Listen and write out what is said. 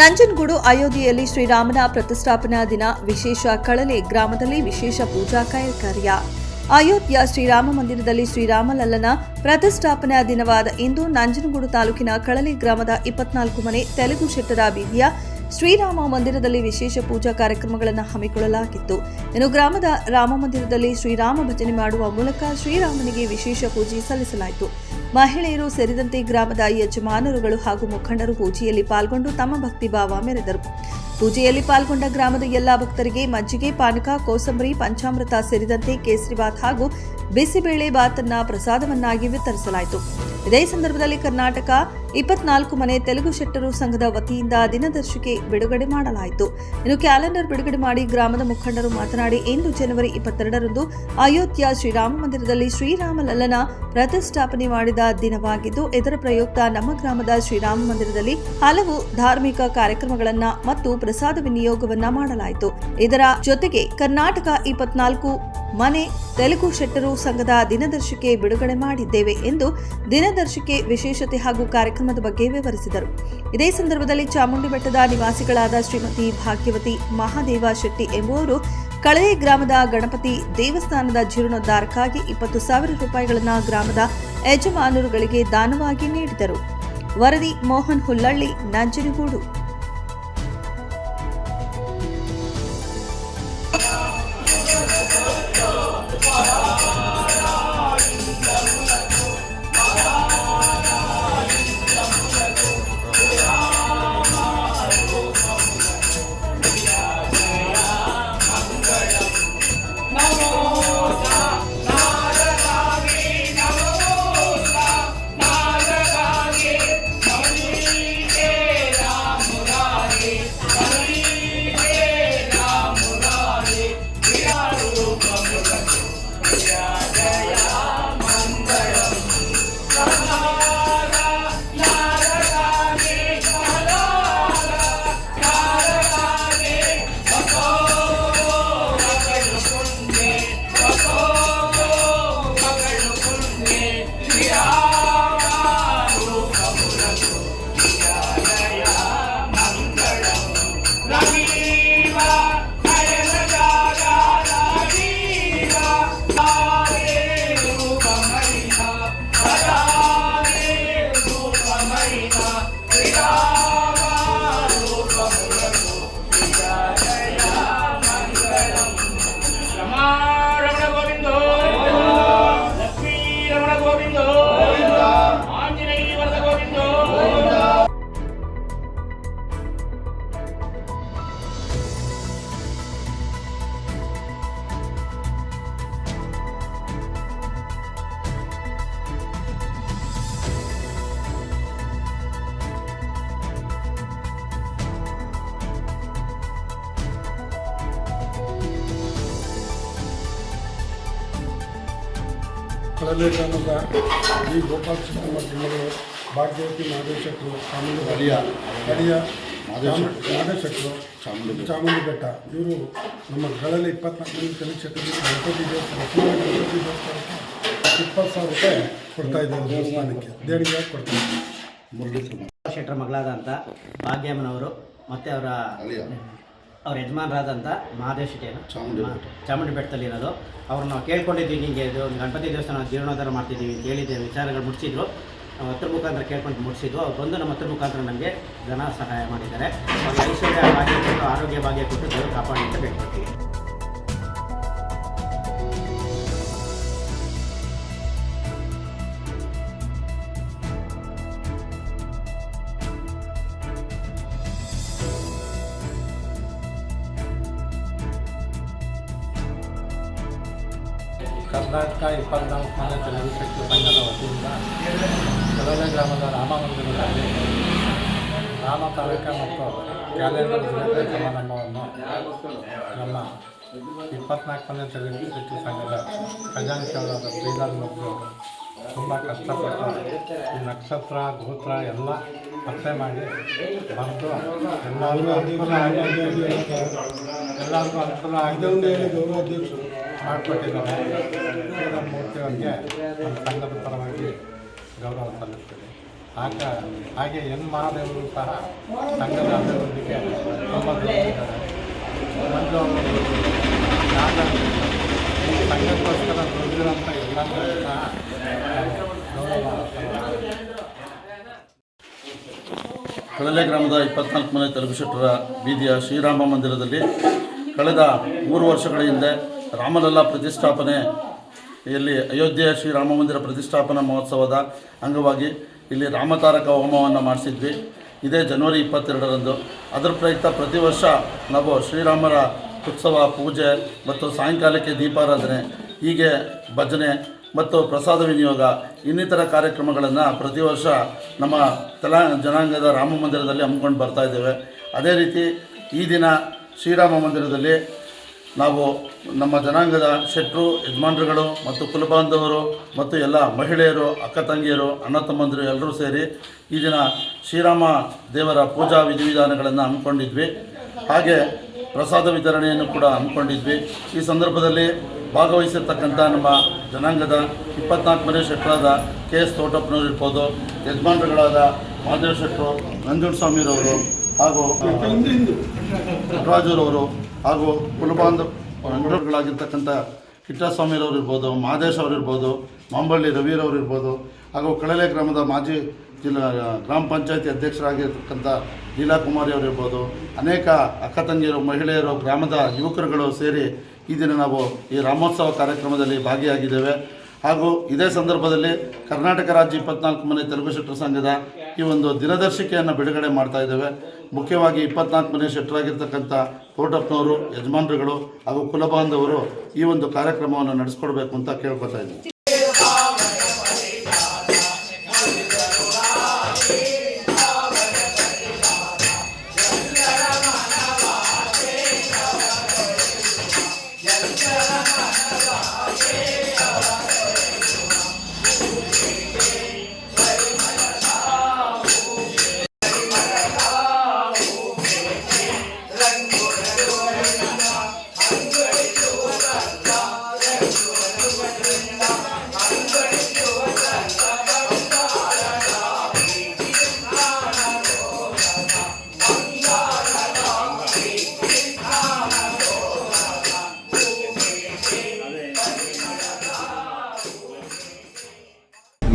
ನಂಜನಗೂಡು ಅಯೋಧ್ಯೆಯಲ್ಲಿ ಶ್ರೀರಾಮನ ಪ್ರತಿಷ್ಠಾಪನಾ ದಿನ ವಿಶೇಷ ಕಳಲೆ ಗ್ರಾಮದಲ್ಲಿ ವಿಶೇಷ ಪೂಜಾ ಕಾರ್ಯ ಅಯೋಧ್ಯ ಶ್ರೀರಾಮ ಮಂದಿರದಲ್ಲಿ ಶ್ರೀರಾಮಲಲ್ಲನ ಪ್ರತಿಷ್ಠಾಪನಾ ದಿನವಾದ ಇಂದು ನಂಜನಗೂಡು ತಾಲೂಕಿನ ಕಳಲೆ ಗ್ರಾಮದ ಇಪ್ಪತ್ನಾಲ್ಕು ಮನೆ ತೆಲುಗು ಶೆಟ್ಟರ ಬೀದಿಯ ಶ್ರೀರಾಮ ಮಂದಿರದಲ್ಲಿ ವಿಶೇಷ ಪೂಜಾ ಕಾರ್ಯಕ್ರಮಗಳನ್ನು ಹಮ್ಮಿಕೊಳ್ಳಲಾಗಿತ್ತು. ಇನ್ನು ಗ್ರಾಮದ ರಾಮ ಮಂದಿರದಲ್ಲಿ ಶ್ರೀರಾಮ ಭಜನೆ ಮಾಡುವ ಮೂಲಕ ಶ್ರೀರಾಮನಿಗೆ ವಿಶೇಷ ಪೂಜೆ ಸಲ್ಲಿಸಲಾಯಿತು. ಮಹಿಳೆಯರು ಸೇರಿದಂತೆ ಗ್ರಾಮದ ಯಜಮಾನರುಗಳು ಹಾಗೂ ಮುಖಂಡರು ಪೂಜೆಯಲ್ಲಿ ಪಾಲ್ಗೊಂಡು ತಮ್ಮ ಭಕ್ತಿ ಭಾವ ಮೆರೆದರು. ಪೂಜೆಯಲ್ಲಿ ಪಾಲ್ಗೊಂಡ ಗ್ರಾಮದ ಎಲ್ಲಾ ಭಕ್ತರಿಗೆ ಮಜ್ಜಿಗೆ, ಪಾನಕ, ಕೋಸಂಬರಿ, ಪಂಚಾಮೃತ ಸೇರಿದಂತೆ ಕೇಸರಿಬಾತ್ ಹಾಗೂ ಬಿಸಿಬೇಳೆ ಬಾತನ್ನ ಪ್ರಸಾದವನ್ನಾಗಿ ವಿತರಿಸಲಾಯಿತು. ಇದೇ ಸಂದರ್ಭದಲ್ಲಿ ಕರ್ನಾಟಕ ಇಪ್ಪತ್ನಾಲ್ಕು ಮನೆ ತೆಲುಗು ಶೆಟ್ಟರು ಸಂಘದ ವತಿಯಿಂದ ದಿನದರ್ಶಿಕೆ ಬಿಡುಗಡೆ ಮಾಡಲಾಯಿತು. ಇನ್ನು ಕ್ಯಾಲೆಂಡರ್ ಬಿಡುಗಡೆ ಮಾಡಿ ಗ್ರಾಮದ ಮುಖಂಡರು ಮಾತನಾಡಿ, ಇಂದು ಜನವರಿ ಇಪ್ಪತ್ತೆರಡರಂದು ಅಯೋಧ್ಯ ಶ್ರೀರಾಮ ಮಂದಿರದಲ್ಲಿ ಶ್ರೀರಾಮ ಲಲ್ಲನ ಪ್ರತಿಷ್ಠಾಪನೆ ಮಾಡಿದ ದಿನವಾಗಿದ್ದು, ಇದರ ಪ್ರಯುಕ್ತ ನಮ್ಮ ಗ್ರಾಮದ ಶ್ರೀರಾಮ ಮಂದಿರದಲ್ಲಿ ಹಲವು ಧಾರ್ಮಿಕ ಕಾರ್ಯಕ್ರಮಗಳನ್ನ ಮತ್ತು ಪ್ರಸಾದ ವಿನಿಯೋಗವನ್ನ ಮಾಡಲಾಯಿತು. ಇದರ ಜೊತೆಗೆ ಕರ್ನಾಟಕ ಇಪ್ಪತ್ನಾಲ್ಕು ಮನೆ ತೆಲುಗು ಶೆಟ್ಟರು ಸಂಘದ ದಿನದರ್ಶಿಕೆ ಬಿಡುಗಡೆ ಮಾಡಿದ್ದೇವೆ ಎಂದು ದಿನದರ್ಶಿಕೆ ವಿಶೇಷತೆ ಹಾಗೂ ಕಾರ್ಯಕ್ರಮದ ಬಗ್ಗೆ ವಿವರಿಸಿದರು. ಇದೇ ಸಂದರ್ಭದಲ್ಲಿ ಚಾಮುಂಡಿ ಬೆಟ್ಟದ ನಿವಾಸಿಗಳಾದ ಶ್ರೀಮತಿ ಭಾಗ್ಯವತಿ ಮಹಾದೇವ ಶೆಟ್ಟಿ ಎಂಬುವರು ಕಳವೆ ಗ್ರಾಮದ ಗಣಪತಿ ದೇವಸ್ಥಾನದ ಜೀರ್ಣೋದ್ಧಾರಕ್ಕಾಗಿ ಇಪ್ಪತ್ತು ಸಾವಿರ ರೂಪಾಯಿಗಳನ್ನು ಗ್ರಾಮದ ಯಜಮಾನರುಗಳಿಗೆ ದಾನವಾಗಿ ನೀಡಿದರು. ವರದಿ ಮೋಹನ್ ಹುಲ್ಲಳ್ಳಿ, ನಂಜನಗೂಡು. ಕಳಲೆ ಗ್ರಾಮದ ಈ ಗೋಪಾಲ ಕೃಷ್ಣ ತಿಂಗಳು ಭಾಗ್ಯವತಿ ನಾಗೇಶಕರು ಚಾಮುಂಡಿ ಹರಿಯ ಹರಿಯ ಮಹದೇಶಕರು. ಮಹದೇಶಕರು ಚಾಮುಂಡಿ. ಚಾಮುಂಡಿ ಬೆಟ್ಟ. ಇವರು ನಮ್ಮ ಗಳಲ್ಲಿ ಇಪ್ಪತ್ನಾಲ್ಕು ಕಲಿಕ್ಷೇತ್ರದಲ್ಲಿ ಗಣಪತಿ ದೇವಸ್ಥಾನ ಗಣಪತಿ ದೇವಸ್ಥಾನಕ್ಕೆ ಇಪ್ಪತ್ತು ಸಾವಿರ ರೂಪಾಯಿ ಕೊಡ್ತಾ ಇದ್ದಾರೆ ದೇವಸ್ಥಾನಕ್ಕೆ. ದೇಣಿಗೆ ಕೊಡ್ತಾ ಇದ್ದಾರೆ? ಮುರಳೀಧರ. ಶೆಟ್ಟರ ಮಗಳಾದಂಥ ಭಾಗ್ಯಮ್ಮನವರು ಮತ್ತು ಅವರ ಅವ್ರ ಯಜಮಾನರಾದಂಥ ಮಹಾದೇವ್ ಶೆಟ್ಟಿಯನ್ನು ಚಾಮುಂಡಿ ಚಾಮುಂಡಿ ಬೆಟ್ಟದಲ್ಲಿ ಇರೋದು ಅವ್ರನ್ನ ನಾವು ಕೇಳ್ಕೊಂಡಿದ್ವಿ ನಿಮಗೆ ಇದು ಗಣಪತಿ ದೇವಸ್ಥಾನ ಜೀರ್ಣೋದ್ಧಾರ ಮಾಡ್ತಿದ್ದೀವಿ ಅಂತ ಹೇಳಿದ್ದೆ ವಿಚಾರಗಳು ಮುಟ್ಟಿಸಿದ್ರು ಹತ್ರ ಮುಖಾಂತರ ಕೇಳ್ಕೊಂಡು ಮುಟ್ಟಿಸಿದ್ರು ಅವ್ರು ಬಂದು ನಮ್ಮ ಹತ್ರ ಮುಖಾಂತರ ನಮಗೆ ಧನ ಸಹಾಯ ಮಾಡಿದ್ದಾರೆ. ಐಶ್ವರ್ಯ ಭಾಗ್ಯ ಕೊಟ್ಟು ಆರೋಗ್ಯ ಭಾಗ್ಯ ಕೊಟ್ಟು ದೇವರು ಕಾಪಾಡಿ ಅಂತ ಬೇಡ್ಕೊಳ್ತೀವಿ. ಕರ್ನಾಟಕ ಇಪ್ಪತ್ನಾಲ್ಕು ಮನೆ ಚಲನಚಿತ್ರ ಸಂಘದ ವತಿಯಿಂದ ಕಡಲೆ ಗ್ರಾಮದ ರಾಮ ಮಂದಿರದಲ್ಲಿ ರಾಮ ತಾಲೂಕ ಮತ್ತು ಕ್ಯಾಲೆಂಡರ್ ದಿನದ ಸಮಾರಂಭವನ್ನು ನಮ್ಮ ಇಪ್ಪತ್ನಾಲ್ಕು ಮನೆ ತೆಲುಗು ಶಕ್ತಿ ಸಂಘದ ಖಜಾಂಚಿಯವರಾದ ಶ್ರೀಧರ್ ಅವರು ತುಂಬ ಕಷ್ಟಪಟ್ಟು ಈ ನಕ್ಷತ್ರ, ಗೋತ್ರ ಎಲ್ಲ ಪತ್ತೆ ಮಾಡಿ ಬಂದು ಎಲ್ಲರಿಗೂ ಅನುಕೂಲ ಆಗಿ ಎಲ್ಲರಿಗೂ ಅನುಕೂಲ ಆಗಿದೆ ಹೇಳಿ ಆಗಿದೆ ಗೌರವಾಧ್ಯಕ್ಷರು. ಮಾಡಿಕೊಟ್ಟಿದ್ದಾರೆ ನಮ್ಮ ಸಂಘದ ಪರವಾಗಿ ಗೌರವ ಸಲ್ಲಿಸ್ತೀನಿ ಆಗ ಹಾಗೆ ಎನ್ ಮಹಾದೇವರು ಸಹ ಸಂಘದ ಅಭಿವೃದ್ಧಿಗೆ ತುಂಬ ದುಡಿದಿದ್ದಾರೆ ಮಂಜು ಸಂಘಕ್ಕೋಸ್ಕರ ದುಡಿದಿರೋಂಥ ಎಲ್ಲರೂ ಸಹ ಕಳಲೆ ಗ್ರಾಮದ ಇಪ್ಪತ್ನಾಲ್ಕು ಮನೆ ತಲುಪಿಸಿಟ್ಟರ ಬೀದಿಯ ಶ್ರೀರಾಮ ಮಂದಿರದಲ್ಲಿ ಕಳೆದ ಮೂರು ವರ್ಷಗಳ ಹಿಂದೆ ರಾಮಲಲ್ಲಾ ಪ್ರತಿಷ್ಠಾಪನೆಯಲ್ಲಿ ಅಯೋಧ್ಯೆಯ ಶ್ರೀರಾಮ ಮಂದಿರ ಪ್ರತಿಷ್ಠಾಪನಾ ಮಹೋತ್ಸವದ ಅಂಗವಾಗಿ ಇಲ್ಲಿ ರಾಮತಾರಕ ಹೋಮವನ್ನು ಮಾಡಿಸಿದ್ವಿ. ಇದೇ ಜನವರಿ ಇಪ್ಪತ್ತೆರಡರಂದು. ಅದರ ಪ್ರಯುಕ್ತ ಪ್ರತಿ ವರ್ಷ ನಾವು ಶ್ರೀರಾಮರ ಉತ್ಸವ, ಪೂಜೆ ಮತ್ತು ಸಾಯಂಕಾಲಕ್ಕೆ ದೀಪಾರಾಧನೆ, ಹೀಗೆ ಭಜನೆ ಮತ್ತು ಪ್ರಸಾದ ವಿನಿಯೋಗ, ಇನ್ನಿತರ ಕಾರ್ಯಕ್ರಮಗಳನ್ನು ಪ್ರತಿ ವರ್ಷ ನಮ್ಮ ತಲಾ, ಜನಾಂಗದ ರಾಮ ಮಂದಿರದಲ್ಲಿ ಹಮ್ಮಿಕೊಂಡು ಬರ್ತಾ ಇದ್ದೇವೆ. ಅದೇ ರೀತಿ ಈ ದಿನ ಶ್ರೀರಾಮ ಮಂದಿರದಲ್ಲಿ ನಾವು ನಮ್ಮ ಜನಾಂಗದ ಶೆಟ್ಟರು ಯಜಮಾನ್ರುಗಳು ಮತ್ತು ಕುಲಬಾಂಧವರು ಮತ್ತು ಎಲ್ಲ ಮಹಿಳೆಯರು ಅಕ್ಕ ತಂಗಿಯರು ಅಣ್ಣ ತಮ್ಮಂದಿರು ಎಲ್ಲರೂ ಸೇರಿ ಈ ದಿನ ಶ್ರೀರಾಮ ದೇವರ ಪೂಜಾ ವಿಧಿವಿಧಾನಗಳನ್ನು ಹಮ್ಮಿಕೊಂಡಿದ್ವಿ. ಹಾಗೆ ಪ್ರಸಾದ ವಿತರಣೆಯನ್ನು ಕೂಡ ಹಮ್ಮಿಕೊಂಡಿದ್ವಿ. ಈ ಸಂದರ್ಭದಲ್ಲಿ ಭಾಗವಹಿಸಿರ್ತಕ್ಕಂಥ ನಮ್ಮ ಜನಾಂಗದ ಇಪ್ಪತ್ನಾಲ್ಕನೇ ಮನೆ ಶೆಟ್ಟರಾದ ಕೆ ಎಸ್ ತೋಟಪ್ಪನವ್ರು ಇರ್ಬೋದು ಯಜಮಾನ್ರುಗಳಾದ ಮಹಾದೇವ ಶೆಟ್ಟರು ನಂಜುಂಡಸ್ವಾಮಿರವರು ಹಾಗೂ ನಟರಾಜರವರು ಹಾಗೂ ಕುಲಬಾಂಧ ನಂಟರುಗಳಾಗಿರ್ತಕ್ಕಂಥ ಕಿಟ್ಟಸ್ವಾಮಿರವರು ಇರ್ಬೋದು, ಮಹದೇಶ್ ಅವರಿರ್ಬೋದು ಮಾಂಬಳ್ಳಿ ರವಿರವರು ಹಾಗೂ ಕಳಲೆ ಗ್ರಾಮದ ಮಾಜಿ ಜಿಲ್ಲಾ, ಗ್ರಾಮ ಪಂಚಾಯತಿ ಅಧ್ಯಕ್ಷರಾಗಿರ್ತಕ್ಕಂಥ ಲೀಲಾ ಕುಮಾರಿ ಅವರಿರ್ಬೋದು ಅನೇಕ ಅಕ್ಕ ತಂಗಿಯರು, ಮಹಿಳೆಯರು, ಗ್ರಾಮದ ಯುವಕರುಗಳು ಸೇರಿ ಈ ದಿನ ನಾವು ಈ ರಾಮೋತ್ಸವ ಕಾರ್ಯಕ್ರಮದಲ್ಲಿ ಭಾಗಿಯಾಗಿದ್ದೇವೆ. ಹಾಗೂ ಇದೇ ಸಂದರ್ಭದಲ್ಲಿ ಕರ್ನಾಟಕ ರಾಜ್ಯ ಇಪ್ಪತ್ನಾಲ್ಕು ಮನೆ ತೆಲುಗು ಶೆಟ್ಟರ ಸಂಘದ ಈ ಒಂದು ದಿನದರ್ಶಿಕೆಯನ್ನು ಬಿಡುಗಡೆ ಮಾಡ್ತಾ ಇದ್ದೇವೆ. ಮುಖ್ಯವಾಗಿ ಇಪ್ಪತ್ನಾಲ್ಕು ಮನೆ ಶೆಟ್ಟರಾಗಿರ್ತಕ್ಕಂಥ ತೋಟಪ್ಪನವರು, ಯಜಮಾನರುಗಳು ಹಾಗೂ ಕುಲಬಾಂಧವರು ಈ ಒಂದು ಕಾರ್ಯಕ್ರಮವನ್ನು ನಡೆಸ್ಕೊಡ್ಬೇಕು ಅಂತ ಕೇಳ್ಕೊತಾ ಇದ್ದೀನಿ.